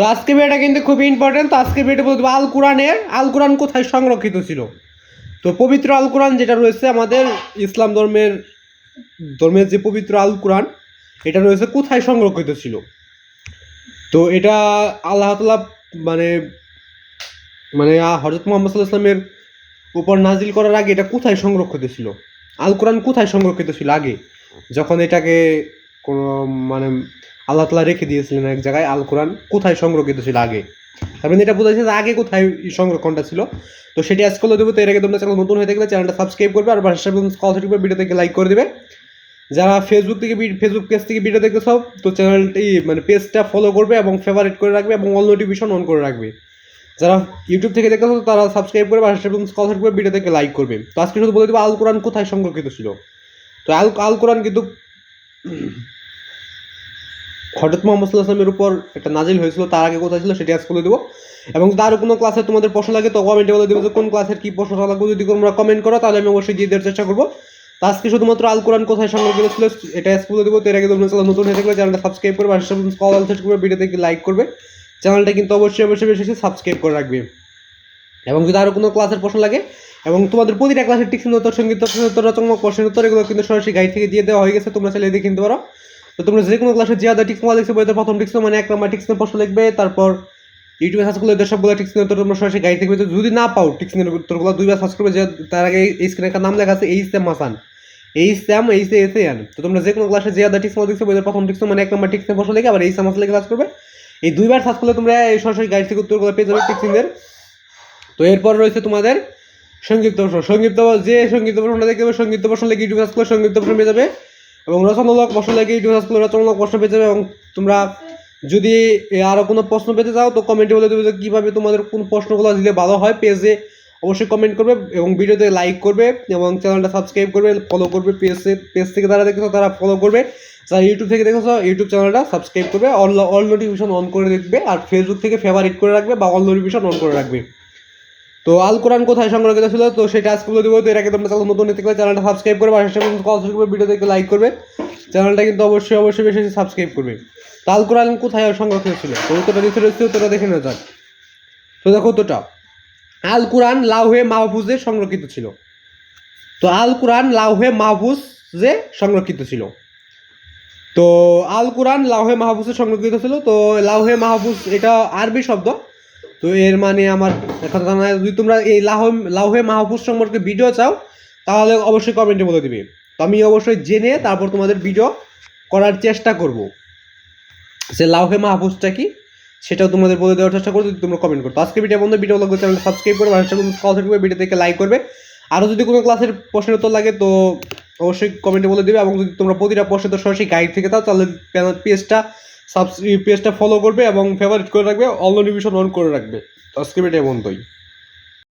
তো আজকে ভিডিওটা কিন্তু খুবই ইম্পর্টেন্ট তো আজকে ভিডিওটা বলতে আল কোরআনের আল কোরআন কোথায় সংরক্ষিত ছিল? তো পবিত্র আল কোরআন যেটা রয়েছে আমাদের ইসলাম ধর্মের ধর্মের যে পবিত্র আল কোরআন এটা রয়েছে কোথায় সংরক্ষিত ছিল? তো এটা আল্লাহ তালা মানে মানে হজরত মোহাম্মদ সাল্লাহ ইসলামের উপর নাজিল করার আগে এটা কোথায় সংরক্ষিত ছিল? আল কোরআন কোথায় সংরক্ষিত ছিল আগে? যখন এটাকে কোনো মানে আল্লাহ তালা রেখে দিয়েছিলেন এক জায়গায় আল কোরআন কোথায় সংরক্ষিত ছিল? আগে। তারপরে এটা বোঝাচ্ছে যে আগে কোথায় সংরক্ষণটা ছিল? তো সেটি আজ করলে দেবো, তো এর আগে তোমরা চ্যানেল নতুন হয়ে থাকলে চ্যানেলটা সাবস্ক্রাইব করবে আর বাসার কল থেকে ভিডিও থেকে লাইক করে দেবে। যারা ফেসবুক থেকে ফেসবুক পেজ থেকে ভিডিও দেখতে সব তো চ্যানেলটি মানে পেজটা ফলো করবে এবং ফেভারিট করে রাখবে এবং অল নোটিফিকেশন অন করে রাখবে। যারা ইউটিউব থেকে দেখতে চাও তারা সাবস্ক্রাইব করে বাসার কল থেকে ভিডিও থেকে লাইক করবে। তো আজকে শুধু বলে দেবো, আল কোরআন কোথায় সংরক্ষিত ছিল? তো আল আল কোরআন কিন্তু হঠাৎ মোহাম্মদ সাল্লাহ আসলামের উপর একটা নাজিল হয়েছিল, তার আগে কোথায় ছিল সেটি আজ বলে দেবো। এবং তার কোনো ক্লাসে তোমাদের প্রশ্ন লাগে, তো কমেন্টে বলে দেবো যে কোন ক্লাসের কী প্রশ্ন লাগবে। যদি তোমরা কমেন্ট করো, তাহলে আমি অবশ্যই দিয়ে দেওয়ার চেষ্টা করব। তো আজকে শুধুমাত্র আল কোরআন কোথায় সংরক্ষিত ছিল এটা আজ বলে দেবো। তো এর আগে তোমরা নতুন হয়ে থাকলে চ্যানেলটা সাবস্ক্রাইব করবে, আর কল সার্চ করবে, ভিডিওতে লাইক করবে। চ্যানেলটা কিন্তু অবশ্যই অবশ্যই বেশি সাবস্ক্রাইব করে রাখবে। এবং যদি আরও কোনো ক্লাসের প্রশ্ন লাগে, এবং তোমাদের প্রতিটা ক্লাসের টিক্সিন উত্তর সংগীত রচনামূলক প্রশ্নের উত্তর, এগুলো কিন্তু সরাসরি গাইড থেকে দিয়ে দেওয়া হয়ে গেছে, তোমরা চাইলে দেখে নিতে পারো। তো তোমরা যে কোনো ক্লাসে যে টিক্স দেখছ বইতে প্রথম টিক্স মানে এক নম্বর টিক্সের প্রশ্ন লিখবে, তারপর ইউটিউবে সার্চ করলে সবগুলো টিক্সের উত্তর তোমরা সরাসরি গাইড থেকে। যদি না পাও টিক্সের উত্তরগুলো দুইবার সার্চ করবে যে তার আগে এই স্ক্রিনে একটা নাম লেখা আছে এইচ এম মাসান এইচ এই এইচ এস এন তো তোমরা যে কোনো ক্লাসে যে টিক্স দেখছ বইতে প্রথম টিক্স মানে এক নম্বর টিক্সের প্রশ্ন লিখে আবার এইচ এম মাসান লিখে সার্চ করবে। এই দুইবার সার্চ করলে তোমরা এই সরাসরি গাইড থেকে উত্তরগুলো পেয়ে যাবে টিক্সিংয়ের তো এরপর রয়েছে তোমাদের সংক্ষিপ্ত প্রশ্ন। সংক্ষিপ্ত যে সংক্ষিপ্ত প্রশ্নটা দেখতে পাবে, সংক্ষিপ্ত প্রশ্ন লেগে ইউটিউব সার্চ করলে সংক্ষিপ্ত প্রশ্ন পেয়ে যাবে। এবং রচনামূলক প্রশ্ন লেগে ইউটিউব সার্চ করলে রচনামূলক প্রশ্ন পেয়ে যাবে এবং তোমরা যদি আরও কোনো প্রশ্ন পেতে চাও, তো কমেন্টে বলে দেবে কীভাবে তোমাদের কোন প্রশ্নগুলো দিলে ভালো হয় পেজে। অবশ্যই কমেন্ট করবে এবং ভিডিওতে লাইক করবে এবং চ্যানেলটা সাবস্ক্রাইব করবে ফলো করবে পেজে, পেজ থেকে যারা দেখেছ তারা ফলো করবে। যারা ইউটিউব থেকে দেখেছ ইউটিউব চ্যানেলটা সাবস্ক্রাইব করবে অল অল নোটিফিকেশন অন করে দেখবে, আর ফেসবুক থেকে ফেভারিট করে রাখবে বা অল নোটিফিকেশন অন করে রাখবে। তো আল কোরআন কোথায় সংরক্ষিত ছিল? তো সেটা আজকে বলে দেবো। তো আগে তোমরা চ্যানেল নতুন হতে গেলে চ্যানেলটা সাবস্ক্রাইব করবে। আর কল করবে। ভিডিও দেখে লাইক করবে। চ্যানেলটা কিন্তু অবশ্যই অবশ্যই বেশি সাবস্ক্রাইব করবে। তো আল কোরআন কোথায় সংরক্ষিত ছিল? তো উত্তরটা দিতে রয়েছে, উত্তরটা দেখে নেওয়া যাক। তো দেখো উত্তরটা। আল কোরআন লাউহে মাহফুজে সংরক্ষিত ছিল। তো আল কোরআন লাউহে মাহফুজে সংরক্ষিত ছিল। তো আল কোরআন লাউহে মাহফুজে সংরক্ষিত ছিল। তো লাউহে মাহফুজ এটা আরবি শব্দ। তো এর মানে আমার যদি তোমরা এই লাহ লাউহে মাহফুজ সম্পর্কে ভিডিও চাও, তাহলে অবশ্যই কমেন্টে বলে দিবে। তো আমি অবশ্যই জেনে তারপর তোমাদের ভিডিও করার চেষ্টা করব। সে লাউহে মাহফুজটা কি, সেটাও তোমাদের বলে দেওয়ার চেষ্টা করব, যদি তোমরা কমেন্ট করো। আজকে ভিডিও বন্ধু ভিডিও লাগবে চ্যানেলটা সাবস্ক্রাইব করবে, আর কল থাকবে ভিডিও থেকে লাইক করবে। আরও যদি কোনো ক্লাসের প্রশ্নের উত্তর লাগে, তো অবশ্যই কমেন্টে বলে দেবে, এবং যদি তোমরা প্রতিটা প্রশ্নে তো সরাসরি গাইড থেকে দাও, তাহলে পেজটা সাবস্ক্রাইব পেজটা ফলো করবে এবং ফেভারিট করে রাখবে অল নোটিফিকেশন অন করে রাখবে। তো আজকে বন্ধুই।